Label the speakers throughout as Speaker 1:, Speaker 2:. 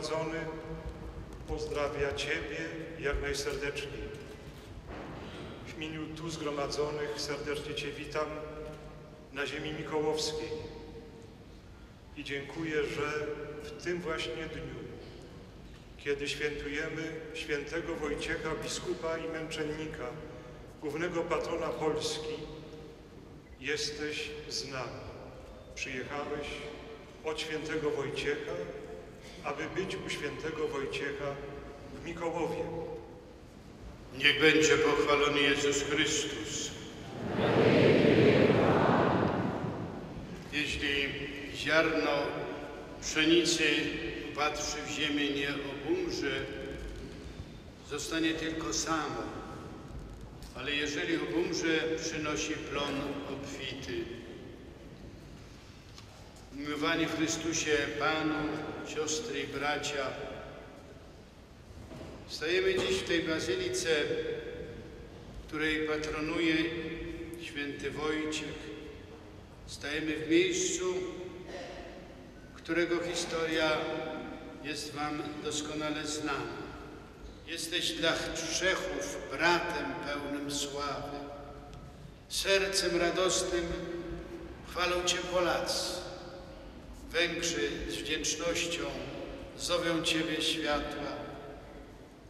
Speaker 1: zgromadzony pozdrawia Ciebie jak najserdeczniej. W imieniu tu zgromadzonych serdecznie Cię witam na ziemi mikołowskiej i dziękuję, że w tym właśnie dniu, kiedy świętujemy świętego Wojciecha, biskupa i męczennika, głównego patrona Polski, jesteś z nami. Przyjechałeś od świętego Wojciecha, aby być u świętego Wojciecha w Mikołowie.
Speaker 2: Niech będzie pochwalony Jezus Chrystus. Jeśli ziarno pszenicy upatrzy w ziemię nie obumrze, zostanie tylko samo, ale jeżeli obumrze, przynosi plon obfity. Umiłowani w Chrystusie Panu, siostry i bracia, Stajemy dziś w tej bazylice, której patronuje święty Wojciech. Stajemy w miejscu, którego historia jest Wam doskonale znana. Jesteś dla Czechów bratem pełnym sławy. Sercem radosnym chwalą Cię Polacy. Węgrzy z wdzięcznością zowią Ciebie światła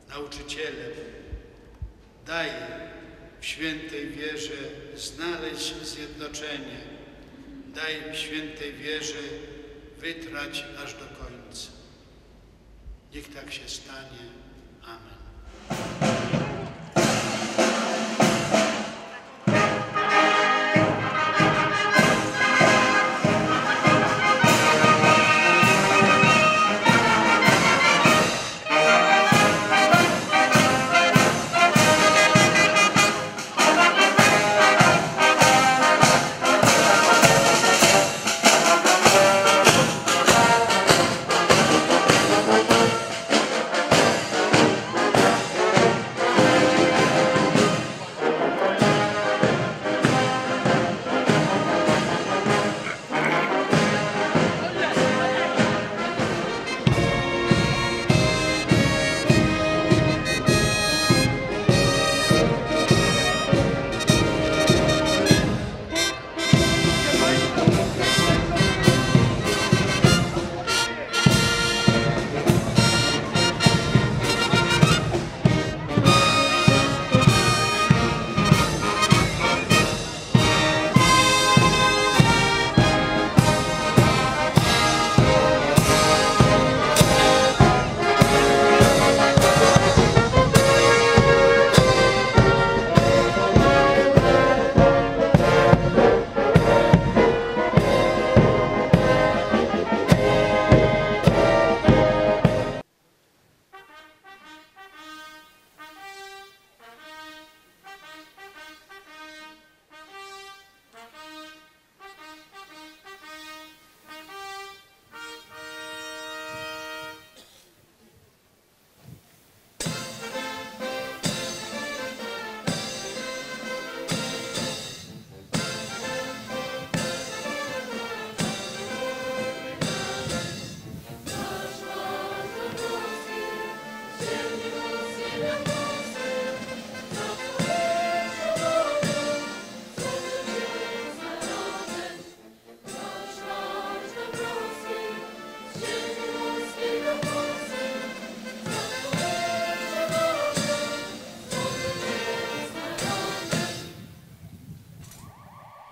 Speaker 2: nauczycielem. Daj w świętej wierze znaleźć zjednoczenie. Daj w świętej wierze wytrać aż do końca. Niech tak się stanie. Amen.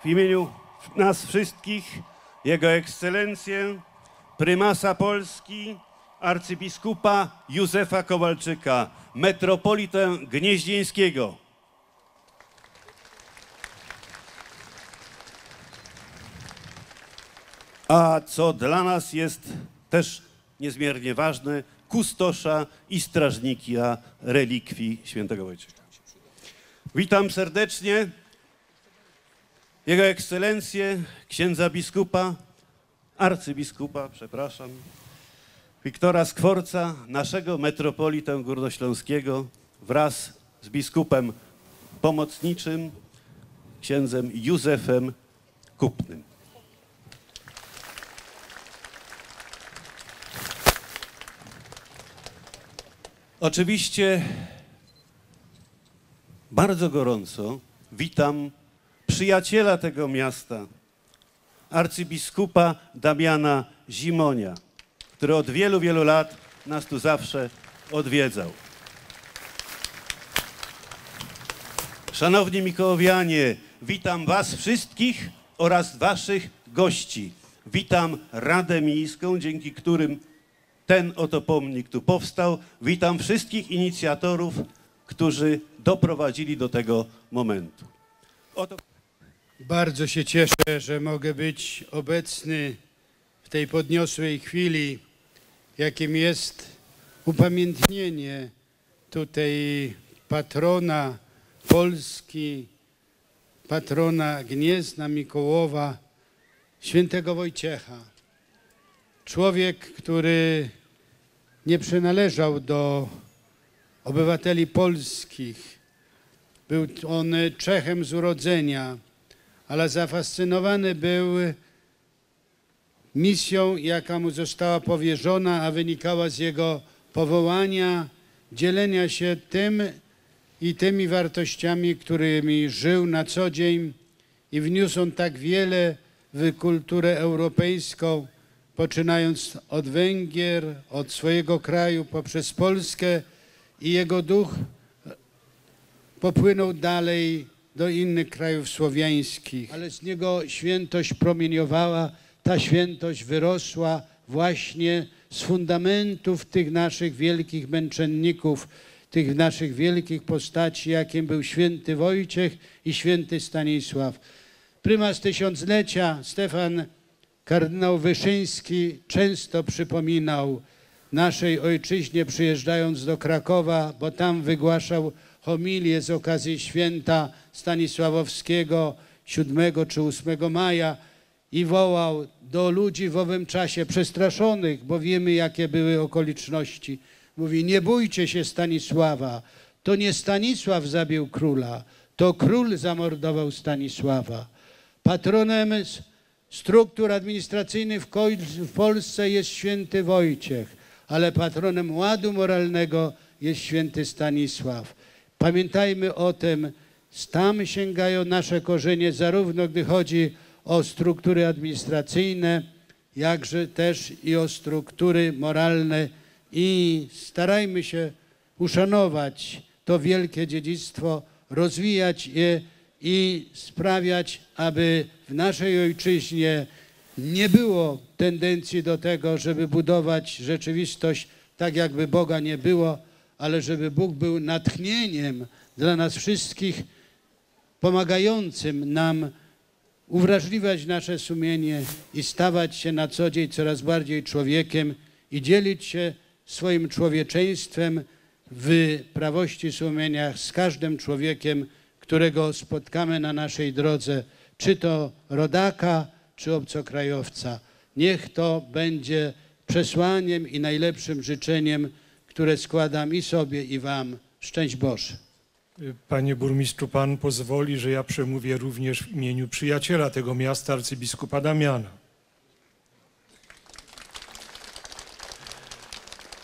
Speaker 3: Imieniu nas wszystkich, Jego Ekscelencję, prymasa Polski, arcybiskupa Józefa Kowalczyka, metropolitę gnieźnieńskiego. A co dla nas jest też niezmiernie ważne, kustosza i strażnika relikwii świętego Wojciecha. Witam serdecznie Jego Ekscelencję, księdza biskupa, arcybiskupa, przepraszam, Wiktora Skworca, naszego metropolitę górnośląskiego wraz z biskupem pomocniczym, księdzem Józefem Kupnym. Oczywiście bardzo gorąco witam przyjaciela tego miasta, arcybiskupa Damiana Zimonia, który od wielu, wielu lat nas tu zawsze odwiedzał. Szanowni Mikołowianie, witam Was wszystkich oraz Waszych gości. Witam Radę Miejską, dzięki którym ten oto pomnik tu powstał. Witam wszystkich inicjatorów, którzy doprowadzili do tego momentu. Oto
Speaker 2: Bardzo się cieszę, że mogę być obecny w tej podniosłej chwili, jakim jest upamiętnienie tutaj patrona Polski, patrona Gniezna Mikołowa, świętego Wojciecha. Człowiek, który nie przynależał do obywateli polskich. Był on Czechem z urodzenia, ale zafascynowany był misją, jaka mu została powierzona, a wynikała z jego powołania, dzielenia się tym i tymi wartościami, którymi żył na co dzień i wniósł on tak wiele w kulturę europejską, poczynając od Węgier, od swojego kraju, poprzez Polskę i jego duch popłynął dalej do innych krajów słowiańskich. Ale z niego świętość promieniowała, ta świętość wyrosła właśnie z fundamentów tych naszych wielkich męczenników, tych naszych wielkich postaci, jakim był święty Wojciech i święty Stanisław. Prymas tysiąclecia Stefan kardynał Wyszyński często przypominał naszej ojczyźnie przyjeżdżając do Krakowa, bo tam wygłaszał homilię z okazji święta Stanisławowskiego 7 czy 8 maja i wołał do ludzi w owym czasie przestraszonych, bo wiemy jakie były okoliczności. Mówi, nie bójcie się Stanisława, to nie Stanisław zabił króla, to król zamordował Stanisława. Patronem struktur administracyjnych w Polsce jest święty Wojciech, ale patronem ładu moralnego jest święty Stanisław. Pamiętajmy o tym, tam sięgają nasze korzenie, zarówno gdy chodzi o struktury administracyjne, jakże też i o struktury moralne. I starajmy się uszanować to wielkie dziedzictwo, rozwijać je i sprawiać, aby w naszej ojczyźnie nie było tendencji do tego, żeby budować rzeczywistość tak, jakby Boga nie było, ale żeby Bóg był natchnieniem dla nas wszystkich, pomagającym nam uwrażliwiać nasze sumienie i stawać się na co dzień coraz bardziej człowiekiem i dzielić się swoim człowieczeństwem w prawości sumienia z każdym człowiekiem, którego spotkamy na naszej drodze, czy to rodaka, czy obcokrajowca. Niech to będzie przesłaniem i najlepszym życzeniem, które składam i sobie, i Wam. Szczęść Boże.
Speaker 1: Panie burmistrzu, pan pozwoli, że ja przemówię również w imieniu przyjaciela tego miasta, arcybiskupa Damiana.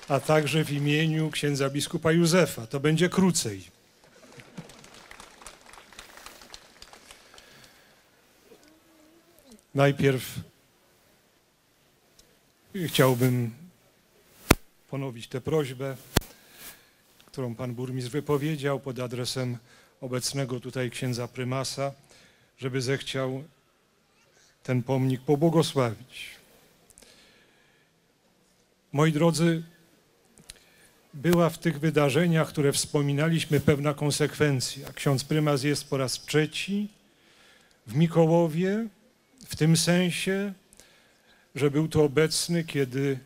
Speaker 1: A także w imieniu księdza biskupa Józefa. To będzie krócej. Najpierw chciałbym ponowić tę prośbę którą pan burmistrz wypowiedział pod adresem obecnego tutaj księdza prymasa, żeby zechciał ten pomnik pobłogosławić. Moi drodzy, była w tych wydarzeniach, które wspominaliśmy, pewna konsekwencja. Ksiądz prymas jest po raz trzeci w Mikołowie, w tym sensie, że był tu obecny, kiedy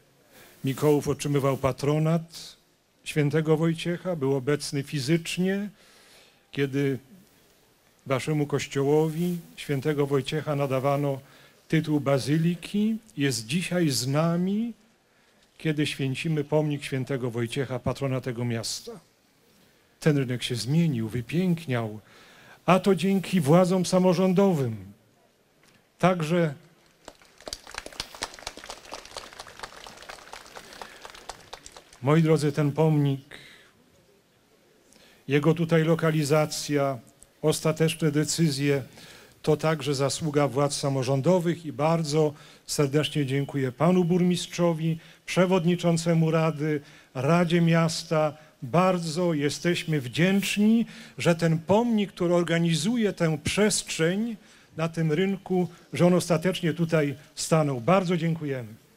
Speaker 1: Mikołów otrzymywał patronat, świętego Wojciecha, był obecny fizycznie, kiedy waszemu kościołowi świętego Wojciecha nadawano tytuł bazyliki. Jest dzisiaj z nami, kiedy święcimy pomnik świętego Wojciecha, patrona tego miasta. Ten rynek się zmienił, wypiękniał, a to dzięki władzom samorządowym. Także Moi drodzy, ten pomnik Jego tutaj lokalizacja, ostateczne decyzje to także zasługa władz samorządowych i bardzo serdecznie dziękuję panu burmistrzowi, przewodniczącemu Rady, Radzie Miasta. Bardzo jesteśmy wdzięczni, że ten pomnik, który organizuje tę przestrzeń na tym rynku, że on ostatecznie tutaj stanął. Bardzo dziękujemy.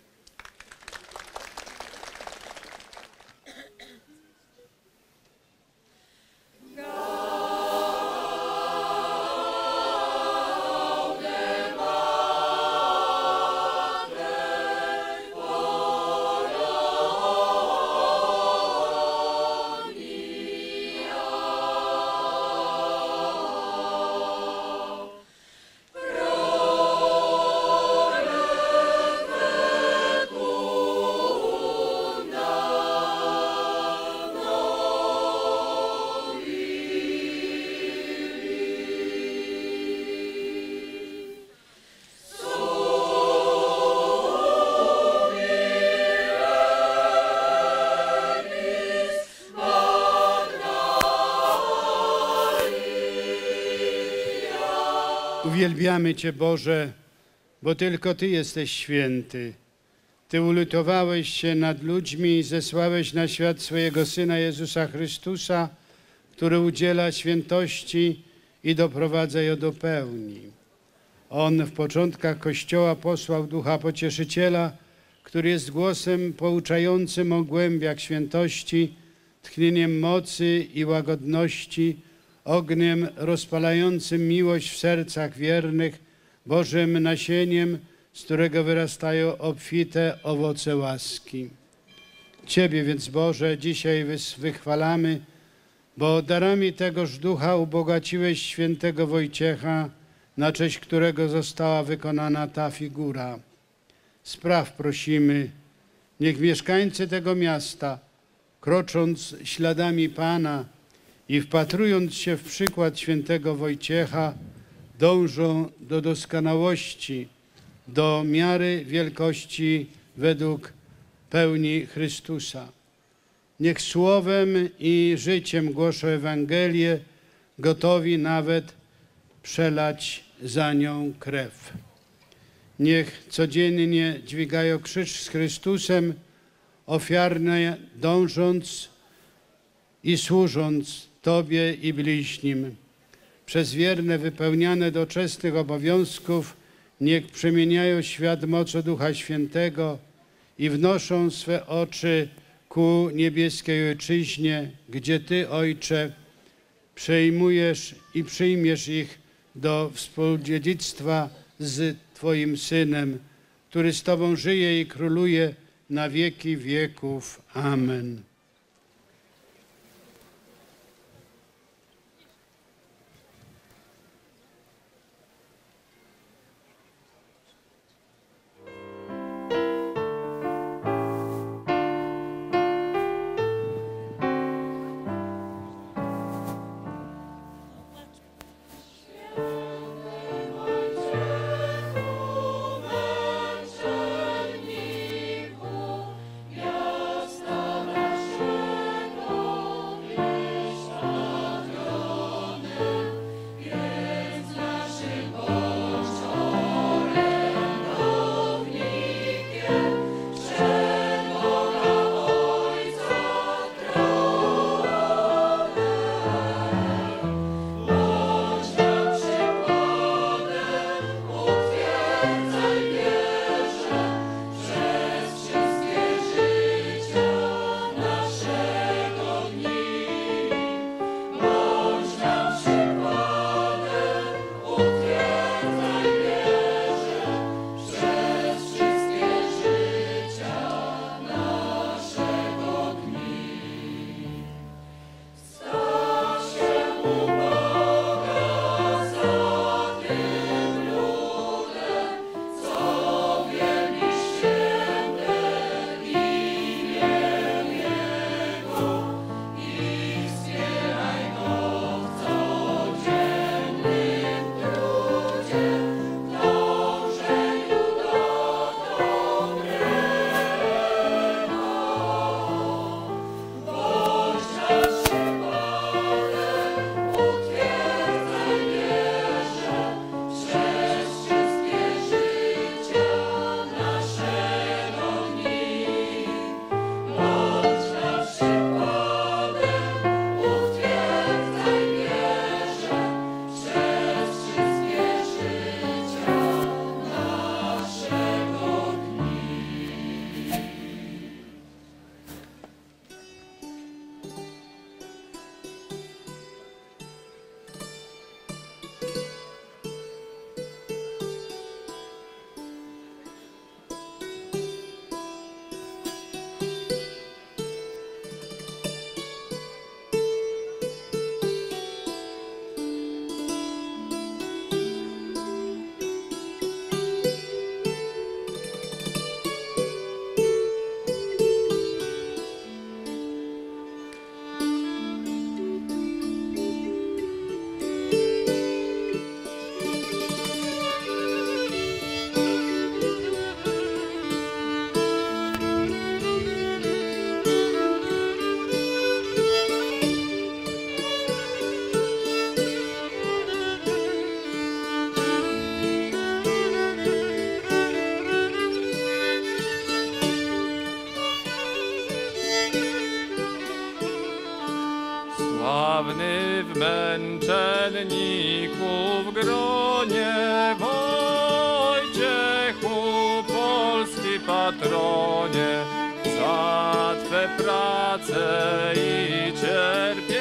Speaker 2: Uwielbiamy Cię, Boże, bo tylko Ty jesteś święty. Ty ulitowałeś się nad ludźmi i zesłałeś na świat swojego Syna Jezusa Chrystusa, który udziela świętości i doprowadza ją do pełni. On w początkach Kościoła posłał Ducha Pocieszyciela, który jest głosem pouczającym o głębiach świętości, tchnieniem mocy i łagodności, ogniem rozpalającym miłość w sercach wiernych, Bożym nasieniem, z którego wyrastają obfite owoce łaski. Ciebie więc, Boże, dzisiaj wychwalamy, bo darami tegoż ducha ubogaciłeś świętego Wojciecha, na cześć którego została wykonana ta figura. Spraw prosimy, niech mieszkańcy tego miasta, krocząc śladami Pana i wpatrując się w przykład świętego Wojciecha, dążą do doskonałości, do miary wielkości według pełni Chrystusa. Niech słowem i życiem głoszą Ewangelię, gotowi nawet przelać za nią krew. Niech codziennie dźwigają krzyż z Chrystusem, ofiarnie dążąc i służąc Tobie i bliźnim. Przez wierne wypełniane doczesnych obowiązków niech przemieniają świat mocą Ducha Świętego i wnoszą swe oczy ku niebieskiej Ojczyźnie, gdzie Ty, Ojcze, przejmujesz i przyjmiesz ich do współdziedzictwa z Twoim Synem, który z Tobą żyje i króluje na wieki wieków. Amen.
Speaker 4: dawny w męczenników gronie Wojciechu, polski patronie, za Twe pracę i cierpienie.